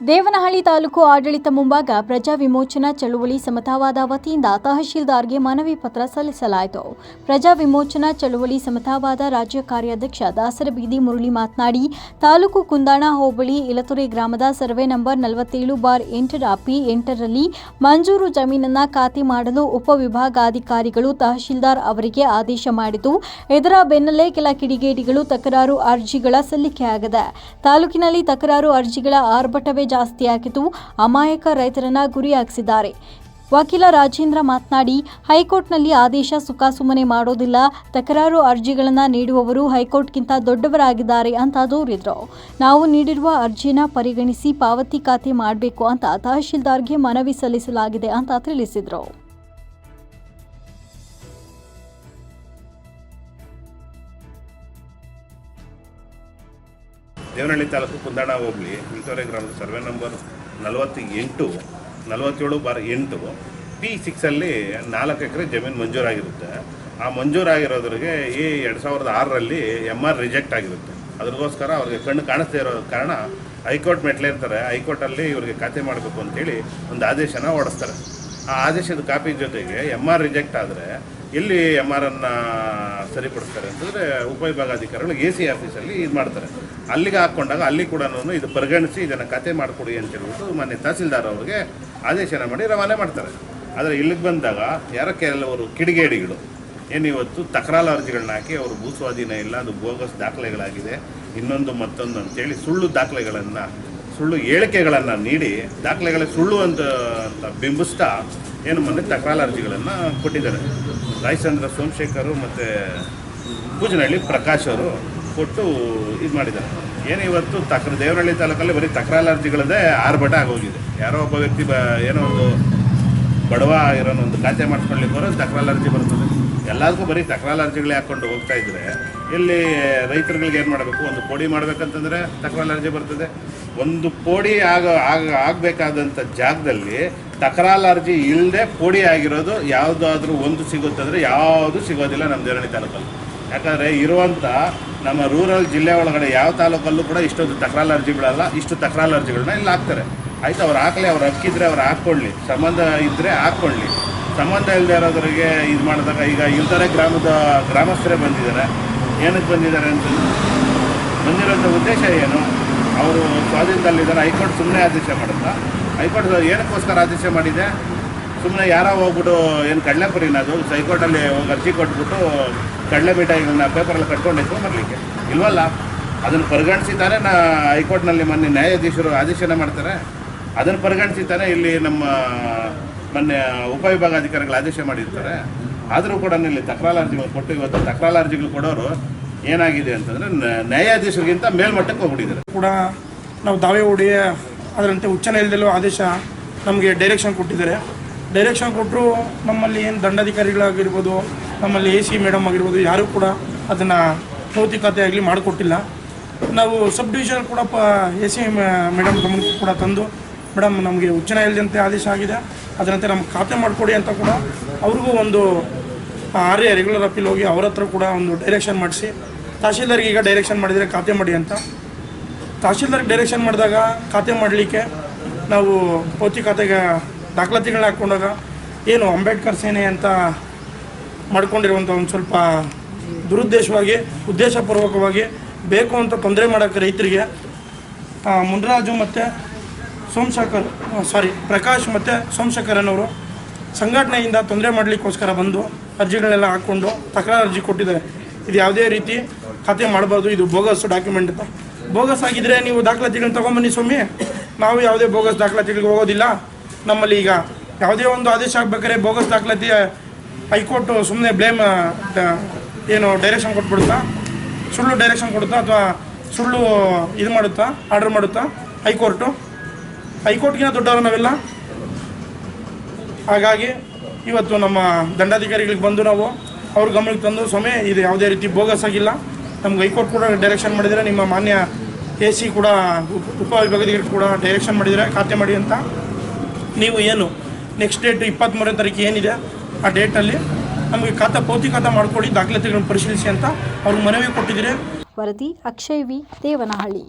ದೇವನಹಳ್ಳಿ ತಾಲೂಕು ಆಡಳಿತ ಮುಂಭಾಗ ಪ್ರಜಾ ವಿಮೋಚನಾ ಚಳುವಳಿ ಸಮತಾವಾದ ವತಿಯಿಂದ ತಹಶೀಲ್ದಾರ್ಗೆ ಮನವಿ ಪತ್ರ ಸಲ್ಲಿಸಲಾಯಿತು. ಪ್ರಜಾ ವಿಮೋಚನಾ ಚಳುವಳಿ ಸಮತಾವಾದ ರಾಜ್ಯ ಕಾರ್ಯಾಧ್ಯಕ್ಷ ದಾಸರಬೀದಿ ಮುರಳಿ ಮಾತನಾಡಿ, ತಾಲೂಕು ಕುಂದಾಣ ಹೋಬಳಿ ಇಲತುರೆ ಗ್ರಾಮದ ಸರ್ವೆ ನಂಬರ್ ನಲವತ್ತೇಳು ಬಾರ್ ಎಂಟರ ಪಿ ಎಂಟರಲ್ಲಿ ಮಂಜೂರು ಜಮೀನನ್ನ ಖಾತೆ ಮಾಡಲು ಉಪವಿಭಾಗಾಧಿಕಾರಿಗಳು ತಹಶೀಲ್ದಾರ್ ಅವರಿಗೆ ಆದೇಶ ಮಾಡಿದ್ದು ಇದರ ಬೆನ್ನಲ್ಲೇ ಕೆಲ ಕಿಡಿಗೇಡಿಗಳು ತಕರಾರು ಅರ್ಜಿಗಳ ಸಲ್ಲಿಕೆಯಾಗಿದೆ. ತಾಲೂಕಿನಲ್ಲಿ ತಕರಾರು ಅರ್ಜಿಗಳ ಆರ್ಭಟವೇ ಜಾಸ್ತಿಯಾಗಿದ್ದು ಅಮಾಯಕ ರೈತರನ್ನ ಗುರಿಯಾಗಿಸಿದ್ದಾರೆ. ವಕೀಲ ರಾಜೇಂದ್ರ ಮಾತನಾಡಿ, ಹೈಕೋರ್ಟ್ನಲ್ಲಿ ಆದೇಶ ಸುಖಾಸುಮ್ಮನೆ ಮಾಡೋದಿಲ್ಲ, ತಕರಾರು ಅರ್ಜಿಗಳನ್ನು ನೀಡುವವರು ಹೈಕೋರ್ಟ್ಗಿಂತ ದೊಡ್ಡವರಾಗಿದ್ದಾರೆ ಅಂತ ದೂರಿದರು. ನಾವು ನೀಡಿರುವ ಅರ್ಜಿನ ಪರಿಗಣಿಸಿ ಪಾವತಿ ಖಾತೆ ಮಾಡಬೇಕು ಅಂತ ತಹಶೀಲ್ದಾರ್ಗೆ ಮನವಿ ಸಲ್ಲಿಸಲಾಗಿದೆ ಅಂತ ತಿಳಿಸಿದರು. ದೇವನಹಳ್ಳಿ ತಾಲೂಕು ಕುಂದಾಣ ಹೋಬಳಿ ಇಂಟೋರೆ ಗ್ರಾಮದ ಸರ್ವೆ ನಂಬರ್ ನಲವತ್ತು ಎಂಟು ನಲವತ್ತೇಳು ಬಾರ್ ಎಂಟು ಪಿ ಸಿಕ್ಸಲ್ಲಿ ನಾಲ್ಕು ಎಕರೆ ಜಮೀನು ಮಂಜೂರಾಗಿರುತ್ತೆ. ಆ ಮಂಜೂರಾಗಿರೋದ್ರಿಗೆ ಈ ಎರಡು ಸಾವಿರದ ಆರರಲ್ಲಿ ಎಂ ಆರ್ ರಿಜೆಕ್ಟ್ ಆಗಿರುತ್ತೆ. ಅದ್ರಗೋಸ್ಕರ ಅವ್ರಿಗೆ ಕಣ್ಣು ಕಾಣಿಸ್ತಾ ಇರೋ ಕಾರಣ ಹೈಕೋರ್ಟ್ ಮೆಟ್ಲಿರ್ತಾರೆ. ಹೈಕೋರ್ಟಲ್ಲಿ ಇವ್ರಿಗೆ ಖಾತೆ ಮಾಡಬೇಕು ಅಂತೇಳಿ ಒಂದು ಆದೇಶನ ಹೊರಡಿಸ್ತಾರೆ. ಆ ಆದೇಶದ ಕಾಪಿ ಜೊತೆಗೆ ಎಂ ಆರ್ ರಿಜೆಕ್ಟ್ ಆದರೆ ಎಲ್ಲಿ ಎಂ ಅನ್ನು ಸರಿಪಡಿಸ್ತಾರೆ ಅಂತಂದರೆ ಉಪವಿಭಾಗಾಧಿಕಾರಿಗಳು ಎ ಸಿ ಆಫೀಸಲ್ಲಿ ಇದು ಮಾಡ್ತಾರೆ. ಅಲ್ಲಿಗೆ ಹಾಕ್ಕೊಂಡಾಗ ಅಲ್ಲಿ ಕೂಡ ಇದು ಪರಿಗಣಿಸಿ ಇದನ್ನು ಕತೆ ಮಾಡಿಕೊಡಿ ಅಂತ ಹೇಳ್ಬಿಟ್ಟು ಮಾನ್ಯ ತಹಸೀಲ್ದಾರ್ ಅವ್ರಿಗೆ ಆದೇಶನ ಮಾಡಿ ರವಾನೆ ಮಾಡ್ತಾರೆ. ಆದರೆ ಇಲ್ಲಿಗೆ ಬಂದಾಗ ಯಾರೋ ಕೆಲವರು ಕಿಡಿಗೇಡಿಗಳು. ಏನು ಇವತ್ತು ತಕರಾರು ಅರ್ಜಿಗಳನ್ನ ಹಾಕಿ ಅವರು ಭೂಸ್ವಾಧೀನ ಇಲ್ಲ, ಅದು ಬೋಗಸ್ ದಾಖಲೆಗಳಾಗಿದೆ, ಇನ್ನೊಂದು ಮತ್ತೊಂದು ಅಂತೇಳಿ ಸುಳ್ಳು ದಾಖಲೆಗಳನ್ನು ಸುಳ್ಳು ಹೇಳಿಕೆಗಳನ್ನು ನೀಡಿ ದಾಖಲೆಗಳ ಸುಳ್ಳು ಅಂತ ಬಿಂಬಿಸ್ತಾ ಏನು ಮೊನ್ನೆ ತಕರಾರು ಅರ್ಜಿಗಳನ್ನು ಕೊಟ್ಟಿದ್ದಾರೆ. ರಾಯಚಂದ್ರ ಸೋಮಶೇಖರು ಮತ್ತು ಪೂಜನಹಳ್ಳಿ ಪ್ರಕಾಶ್ ಅವರು ಕೊಟ್ಟು ಇದು ಮಾಡಿದ್ದಾರೆ. ಏನು ಇವತ್ತು ತಕ್ರ, ದೇವನಹಳ್ಳಿ ತಾಲೂಕಲ್ಲಿ ಬರೀ ತಕರಾರು ಅರ್ಜಿಗಳದೇ ಆರ್ಭಟ ಆಗೋಗಿದೆ. ಯಾರೋ ಒಬ್ಬ ವ್ಯಕ್ತಿ ಬ, ಏನೋ ಒಂದು ಬಡವ ಇರೋನೊಂದು ಒಂದು ಖಾತೆ ಮಾಡಿಸ್ಕೊಳ್ಳಿಕ್ಕೆ ಬರೋ ತಕರಾರು ಅರ್ಜಿ ಬರ್ತದೆ. ಎಲ್ಲದಕ್ಕೂ ಬರೀ ತಕರಾರು ಅರ್ಜಿಗಳೇ ಹಾಕ್ಕೊಂಡು ಹೋಗ್ತಾ ಇದ್ರೆ ಇಲ್ಲಿ ರೈತರುಗಳಿಗೆ ಏನು ಮಾಡಬೇಕು? ಒಂದು ಪೋಡಿ ಮಾಡಬೇಕಂತಂದರೆ ತಕರಾರು ಅರ್ಜಿ ಬರ್ತದೆ. ಒಂದು ಪೋಡಿ ಆಗ ಆಗ ಆಗಬೇಕಾದಂಥ ಜಾಗದಲ್ಲಿ ತಕರಾರು ಅರ್ಜಿ ಇಲ್ಲದೆ ಪೋಡಿ ಆಗಿರೋದು ಯಾವುದಾದ್ರೂ ಒಂದು ಸಿಗುತ್ತಂದರೆ ಯಾವುದು ಸಿಗೋದಿಲ್ಲ ನಮ್ಮ ದೇವರಣಿ ತಾಲೂಕಲ್ಲಿ. ಯಾಕಂದರೆ ಇರುವಂಥ ನಮ್ಮ ರೂರಲ್ ಜಿಲ್ಲೆ ಒಳಗಡೆ ಯಾವ ತಾಲೂಕಲ್ಲೂ ಕೂಡ ಇಷ್ಟೊಂದು ತಕರಾರು ಅರ್ಜಿಗಳಲ್ಲ ಇಷ್ಟು ತಕರಾರು ಅರ್ಜಿಗಳನ್ನ ಇಲ್ಲಿ ಹಾಕ್ತಾರೆ. ಆಯಿತು, ಅವ್ರು ಹಾಕಲಿ, ಅವ್ರು ಹಕ್ಕಿದ್ರೆ ಅವ್ರು ಹಾಕ್ಕೊಳ್ಳಿ. ಸಂಬಂಧ ಇದ್ದರೆ ಹಾಕ್ಕೊಳ್ಳಿ. ಸಂಬಂಧ ಇಲ್ಲದೆ ಇರೋದ್ರಿಗೆ ಇದು ಮಾಡಿದಾಗ ಈಗ ಇಲ್ದರೆ ಗ್ರಾಮದ ಗ್ರಾಮಸ್ಥರೇ ಬಂದಿದ್ದಾರೆ. ಏನಕ್ಕೆ ಬಂದಿದ್ದಾರೆ ಅಂತ ಬಂದಿರೋಂಥ ಉದ್ದೇಶ ಏನು? ಅವರು ಸ್ವಾಧೀನದಲ್ಲಿದ್ದಾರೆ. ಹೈಕೋರ್ಟ್ ಸುಮ್ಮನೆ ಆದೇಶ ಮಾಡುತ್ತಾ? ಹೈಕೋರ್ಟ್ ಏನಕ್ಕೋಸ್ಕರ ಆದೇಶ ಮಾಡಿದೆ? ಸುಮ್ಮನೆ ಯಾರೋ ಹೋಗ್ಬಿಟ್ಟು ಏನು ಕಡಲೆಪುರಿನ ಅದು? ಹೈಕೋರ್ಟಲ್ಲಿ ಹೋಗಿ ಅರ್ಜಿ ಕೊಟ್ಬಿಟ್ಟು ಕಡಲೆ ಮಿಠಾಯಿಗಳನ್ನ ಪೇಪರಲ್ಲಿ ಕಟ್ಕೊಂಡು ಎತ್ಕೊಂಡು ಬರಲಿಕ್ಕೆ. ಇಲ್ವಲ್ಲ? ಅದನ್ನು ಪರಿಗಣಿಸಿ ತಾನೇ ನಾ ಹೈಕೋರ್ಟ್ನಲ್ಲಿ ಮೊನ್ನೆ ನ್ಯಾಯಾಧೀಶರು ಆದೇಶನ ಮಾಡ್ತಾರೆ. ಅದನ್ನು ಪರಿಗಣಿಸಿ ತಾನೇ ಇಲ್ಲಿ ನಮ್ಮ ಮೊನ್ನೆ ಉಪವಿಭಾಗಾಧಿಕಾರಿಗಳು ಆದೇಶ ಮಾಡಿರ್ತಾರೆ. ಆದರೂ ಕೂಡ ಇಲ್ಲಿ ತಕರಾರು ಅರ್ಜಿಗಳು ಕೊಟ್ಟು ಇವತ್ತು ತಕರಾರು ಅರ್ಜಿಗಳು ಕೊಡೋರು ಏನಾಗಿದೆ ಅಂತಂದರೆ ನ್ಯಾಯಾಧೀಶರಿಗಿಂತ ಮೇಲ್ಮಟ್ಟಕ್ಕೆ ಹೋಗ್ಬಿಟ್ಟಿದ್ದಾರೆ. ಕೂಡ ನಾವು ದಾವೆ ಹೂಡಿ ಅದರಂತೆ ಉಚ್ಚ ನ್ಯಾಯಾಲಯದಲ್ಲೂ ಆದೇಶ ನಮಗೆ ಡೈರೆಕ್ಷನ್ ಕೊಟ್ಟಿದ್ದಾರೆ. ಡೈರೆಕ್ಷನ್ ಕೊಟ್ಟರು ನಮ್ಮಲ್ಲಿ ಏನು ದಂಡಾಧಿಕಾರಿಗಳಾಗಿರ್ಬೋದು, ನಮ್ಮಲ್ಲಿ ಎ ಸಿ ಮೇಡಮ್ ಆಗಿರ್ಬೋದು, ಯಾರೂ ಕೂಡ ಅದನ್ನು ಭೌತಿಕತೆ ಆಗಲಿ ಮಾಡಿಕೊಟ್ಟಿಲ್ಲ. ನಾವು ಸಬ್ ಡಿವಿಷನ್ ಕೂಡ ಪ ಎ ಸಿ ಮೇಡಮ್ ಗಮನಕ್ಕೆ ಕೂಡ ತಂದು ಮೇಡಮ್ ನಮಗೆ ಉಚ್ಚ ನ್ಯಾಯಾಲಯದಂತೆ ಆದೇಶ ಆಗಿದೆ. ಅದರಂತೆ ನಮ್ಮ ಖಾತೆ ಮಾಡಿಕೊಡಿ ಅಂತ ಕೂಡ ಅವ್ರಿಗೂ ಒಂದು ಆರ್ ಎ ರೆಗ್ಯುಲರ್ ಅಪೀಲ್ ಹೋಗಿ ಅವ್ರ ಹತ್ರ ಕೂಡ ಒಂದು ಡೈರೆಕ್ಷನ್ ಮಾಡಿಸಿ. ತಹಶೀಲ್ದಾರ್ಗೆ ಈಗ ಡೈರೆಕ್ಷನ್ ಮಾಡಿದರೆ ಖಾತೆ ಮಾಡಿ ಅಂತ. ತಹಶೀಲ್ದಾರ್ಗೆ ಡೈರೆಕ್ಷನ್ ಮಾಡಿದಾಗ ಖಾತೆ ಮಾಡಲಿಕ್ಕೆ ನಾವು ಪೌತಿ ಖಾತೆಗೆ ದಾಖಲಾತಿಗಳನ್ನ ಹಾಕ್ಕೊಂಡಾಗ ಏನು ಅಂಬೇಡ್ಕರ್ ಸೇನೆ ಅಂತ ಮಾಡ್ಕೊಂಡಿರುವಂಥ ಒಂದು ಸ್ವಲ್ಪ ದುರುದ್ದೇಶವಾಗಿ, ಉದ್ದೇಶಪೂರ್ವಕವಾಗಿ ಬೇಕು ಅಂತ ತೊಂದರೆ ಮಾಡೋಕ್ಕೆ ರೈತರಿಗೆ ಮುನ್ರಾಜು ಮತ್ತು ಸೋಮಶೇಖರ್ ಸಾರಿ ಪ್ರಕಾಶ್ ಮತ್ತು ಸೋಮಶೇಖರ್ ಅನ್ನೋರು ಸಂಘಟನೆಯಿಂದ ತೊಂದರೆ ಮಾಡಲಿಕ್ಕೋಸ್ಕರ ಬಂದು ಅರ್ಜಿಗಳನ್ನೆಲ್ಲ ಹಾಕ್ಕೊಂಡು ತಕರಾರು ಅರ್ಜಿ ಕೊಟ್ಟಿದ್ದಾರೆ. ಇದು ಯಾವುದೇ ರೀತಿ ಖಾತೆ ಮಾಡಬಾರ್ದು, ಇದು ಬೋಗಸ್ ಡಾಕ್ಯುಮೆಂಟ್ ಅಂತ. ಬೋಗಸ್ ಆಗಿದ್ದರೆ ನೀವು ದಾಖಲಾತಿಗಳನ್ನ ತೊಗೊಂಬನ್ನಿ ಸ್ವಾಮಿ. ನಾವು ಯಾವುದೇ ಬೋಗಸ್ ದಾಖಲಾತಿಗಳಿಗೆ ಹೋಗೋದಿಲ್ಲ. ನಮ್ಮಲ್ಲಿ ಈಗ ಯಾವುದೇ ಒಂದು ಆದೇಶ ಆಗಬೇಕಾದ್ರೆ ಬೋಗಸ್ ದಾಖಲಾತಿ ಹೈಕೋರ್ಟು ಸುಮ್ಮನೆ ಬ್ಲೇಮ್ ಏನು ಡೈರೆಕ್ಷನ್ ಕೊಟ್ಬಿಡುತ್ತಾ? ಸುಳ್ಳು ಡೈರೆಕ್ಷನ್ ಕೊಡುತ್ತಾ ಅಥವಾ ಸುಳ್ಳು ಇದು ಮಾಡುತ್ತಾ, ಆರ್ಡರ್ ಮಾಡುತ್ತಾ ಹೈಕೋರ್ಟು? ಹೈಕೋರ್ಟ್ಗಿಂತ ದೊಡ್ಡವರು ನಾವೆಲ್ಲ? ಹಾಗಾಗಿ ಇವತ್ತು ನಮ್ಮ ದಂಡಾಧಿಕಾರಿಗಳಿಗೆ ಬಂದು ನಾವು ಅವ್ರ ಗಮನಕ್ಕೆ ತಂದು ಸ್ವಾಮಿ, ಇದು ಯಾವುದೇ ರೀತಿ ಬೋಗಸ್ ಆಗಿಲ್ಲ. ನಮ್ಗೆ ಹೈಕೋರ್ಟ್ ಕೂಡ ಡೈರೆಕ್ಷನ್ ಮಾಡಿದರೆ, ನಿಮ್ಮ ಮಾನ್ಯ ಎ ಸಿ ಕೂಡ, ಉಪ ಉಪವಿಭಾಗಾಧಿಕಾರಿ ಕೂಡ ಡೈರೆಕ್ಷನ್ ಮಾಡಿದರೆ ಖಾತೆ ಮಾಡಿ ಅಂತ. ನೀವು ಏನು ನೆಕ್ಸ್ಟ್ ಡೇಟ್ ಇಪ್ಪತ್ತ್ಮೂರನೇ ತಾರೀಕು ಏನಿದೆ, ಆ ಡೇಟಲ್ಲಿ ನಮಗೆ ಖಾತಾ, ಪೌತಿ ಖಾತಾ ಮಾಡಿಕೊಡಿ, ದಾಖಲಾತಿಗಳನ್ನು ಪರಿಶೀಲಿಸಿ ಅಂತ ಅವ್ರಿಗೆ ಮನವಿ ಕೊಟ್ಟಿದ್ದೀರಿ. ವರದಿ ಅಕ್ಷಯ್ ವಿ. ದೇವನಹಳ್ಳಿ.